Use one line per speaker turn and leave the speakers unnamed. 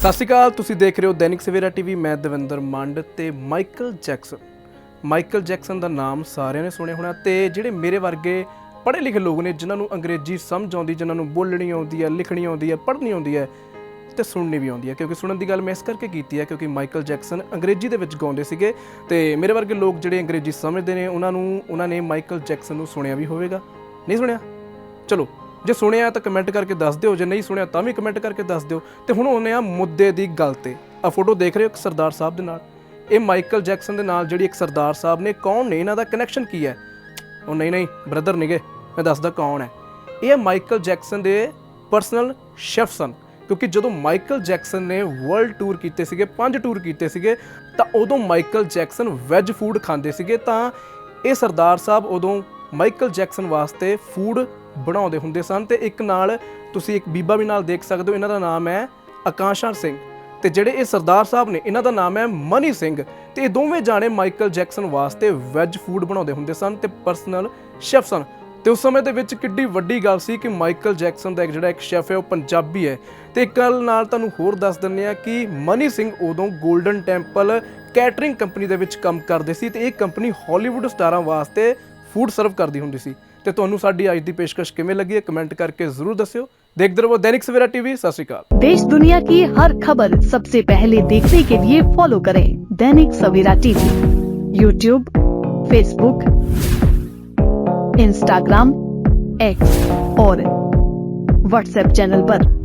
ਸਤਿ ਸ਼੍ਰੀ ਅਕਾਲ, ਤੁਸੀਂ ਦੇਖ ਰਹੇ ਹੋ ਦੈਨਿਕ ਸਵੇਰਾ ਟੀਵੀ, ਮੈਂ ਦਵਿੰਦਰ ਮੰਡ ਤੇ ਮਾਈਕਲ ਜੈਕਸਨ। ਮਾਈਕਲ ਜੈਕਸਨ ਦਾ ਨਾਮ ਸਾਰਿਆਂ ਨੇ ਸੁਣਿਆ ਹੋਣਾ ਤੇ ਜਿਹੜੇ ਮੇਰੇ ਵਰਗੇ ਪੜ੍ਹੇ ਲਿਖੇ ਲੋਕ ਨੇ, ਜਿਨ੍ਹਾਂ ਨੂੰ ਅੰਗਰੇਜ਼ੀ ਸਮਝ ਆਉਂਦੀ, ਜਿਨ੍ਹਾਂ ਨੂੰ ਬੋਲਣੀ ਆਉਂਦੀ ਹੈ, ਲਿਖਣੀ ਆਉਂਦੀ ਹੈ, ਪੜ੍ਹਨੀ ਆਉਂਦੀ ਹੈ ਤੇ ਸੁਣਨੀ ਵੀ ਆਉਂਦੀ ਹੈ, ਕਿਉਂਕਿ ਸੁਣਨ ਦੀ ਗੱਲ ਮੈਂ ਇਸ ਕਰਕੇ ਕੀਤੀ ਹੈ ਕਿਉਂਕਿ ਮਾਈਕਲ ਜੈਕਸਨ ਅੰਗਰੇਜ਼ੀ ਦੇ ਵਿੱਚ ਗਾਉਂਦੇ ਸੀਗੇ ਤੇ ਮੇਰੇ ਵਰਗੇ ਲੋਕ ਜਿਹੜੇ ਅੰਗਰੇਜ਼ੀ ਸਮਝਦੇ ਨੇ, ਉਹਨਾਂ ਨੂੰ, ਉਹਨਾਂ ਨੇ ਮਾਈਕਲ ਜੈਕਸਨ ਨੂੰ ਸੁਣਿਆ ਵੀ ਹੋਵੇਗਾ। ਨਹੀਂ ਸੁਣਿਆ? ਚਲੋ ਜੇ ਸੁਣਿਆ ਤਾਂ ਕਮੈਂਟ ਕਰਕੇ ਦੱਸ ਦਿਓ, ਜੇ ਨਹੀਂ ਸੁਣਿਆ ਤਾਂ ਵੀ ਕਮੈਂਟ ਕਰਕੇ ਦੱਸ ਦਿਓ। ਤੇ ਹੁਣ ਉਹਨੇ ਆ ਮੁੱਦੇ ਦੀ ਗੱਲ ਤੇ। ਆ ਫੋਟੋ ਦੇਖ ਰਹੇ ਹੋ ਇੱਕ ਸਰਦਾਰ ਸਾਹਿਬ ਦੇ ਨਾਲ। ਇਹ ਮਾਈਕਲ ਜੈਕਸਨ ਦੇ ਨਾਲ ਜਿਹੜੀ ਇੱਕ ਸਰਦਾਰ ਸਾਹਿਬ ਨੇ, ਕੌਣ ਨੇ? ਇਹਨਾਂ ਦਾ ਕਨੈਕਸ਼ਨ ਕੀ ਹੈ? ਉਹ ਨਹੀਂ ਨਹੀਂ ਬ੍ਰਦਰ ਨਿਗੇ, ਮੈਂ ਦੱਸਦਾ ਕੌਣ ਹੈ। ਇਹ ਮਾਈਕਲ ਜੈਕਸਨ ਦੇ ਪਰਸਨਲ ਸ਼ੈਫ ਸਨ ਕਿਉਂਕਿ ਜਦੋਂ ਮਾਈਕਲ ਜੈਕਸਨ ਨੇ ਵਰਲਡ ਟੂਰ ਕੀਤੇ ਸੀਗੇ, ਪੰਜ ਟੂਰ ਕੀਤੇ ਸੀਗੇ, ਤਾਂ ਉਦੋਂ ਮਾਈਕਲ ਜੈਕਸਨ ਵੈਜ ਫੂਡ ਖਾਂਦੇ ਸੀਗੇ, ਤਾਂ ਇਹ ਸਰਦਾਰ ਸਾਹਿਬ ਉਦੋਂ ਮਾਈਕਲ ਜੈਕਸਨ ਵਾਸਤੇ ਫੂਡ ਬਣਾਉਂਦੇ ਹੁੰਦੇ ਸਨ ਤੇ ਇੱਕ ਨਾਲ ਤੁਸੀਂ ਇੱਕ ਬੀਬਾ ਵੀ ਨਾਲ ਦੇਖ ਸਕਦੇ ਹੋ, ਇਹਨਾਂ ਦਾ ਨਾਮ ਹੈ ਆਕਾਸ਼ਾ ਸਿੰਘ। ਤੇ ਜਿਹੜੇ ਇਹ ਸਰਦਾਰ ਸਾਹਿਬ ਨੇ, ਇਹਨਾਂ ਦਾ ਨਾਮ ਹੈ ਮਨੀ ਸਿੰਘ। ਤੇ ਇਹ ਦੋਵੇਂ ਜਾਣੇ ਮਾਈਕਲ ਜੈਕਸਨ ਵਾਸਤੇ ਵੈਜ ਫੂਡ ਬਣਾਉਂਦੇ ਹੁੰਦੇ ਸਨ ਤੇ ਪਰਸਨਲ ਸ਼ੈਫ ਸਨ। ਤੇ ਉਸ ਸਮੇਂ ਦੇ ਵਿੱਚ ਕਿੱਡੀ ਵੱਡੀ ਗੱਲ ਸੀ ਕਿ ਮਾਈਕਲ ਜੈਕਸਨ ਦਾ ਇੱਕ ਜਿਹੜਾ ਇੱਕ ਸ਼ੈਫ ਹੈ, ਉਹ ਪੰਜਾਬੀ ਹੈ। ਤੇ ਇੱਕ ਗੱਲ ਨਾਲ ਤੁਹਾਨੂੰ ਹੋਰ ਦੱਸ ਦਿੰਨੇ ਆ ਕਿ ਮਨੀ ਸਿੰਘ ਉਦੋਂ 골ਡਨ ਟੈਂਪਲ ਕੈਟਰਿੰਗ ਕੰਪਨੀ ਦੇ ਵਿੱਚ ਕੰਮ ਕਰਦੇ ਸੀ ਤੇ ਇਹ ਕੰਪਨੀ ਹਾਲੀਵੁੱਡ ਸਟਾਰਾਂ ਵਾਸਤੇ ਫੂਡ ਸਰਵ ਕਰਦੀ ਹੁੰਦੀ ਸੀ ਤੇ ਤੁਹਾਨੂੰ ਸਾਡੀ ਅੱਜ ਦੀ ਪੇਸ਼ਕਸ਼ ਕਿਵੇਂ ਲੱਗੀ ਹੈ ਕਮੈਂਟ ਕਰਕੇ ਜ਼ਰੂਰ ਦੱਸਿਓ ਦੇਖਦੇ ਰਹੋ ਦੈਨਿਕ ਸਵੇਰਾ ਟੀਵੀ ਸਤਿ ਸ਼੍ਰੀ ਅਕਾਲ
देश दुनिया की हर खबर सबसे पहले देखने के लिए फॉलो करें Dainik Savera TV YouTube Facebook Instagram X और व्हाट्सएप चैनल पर।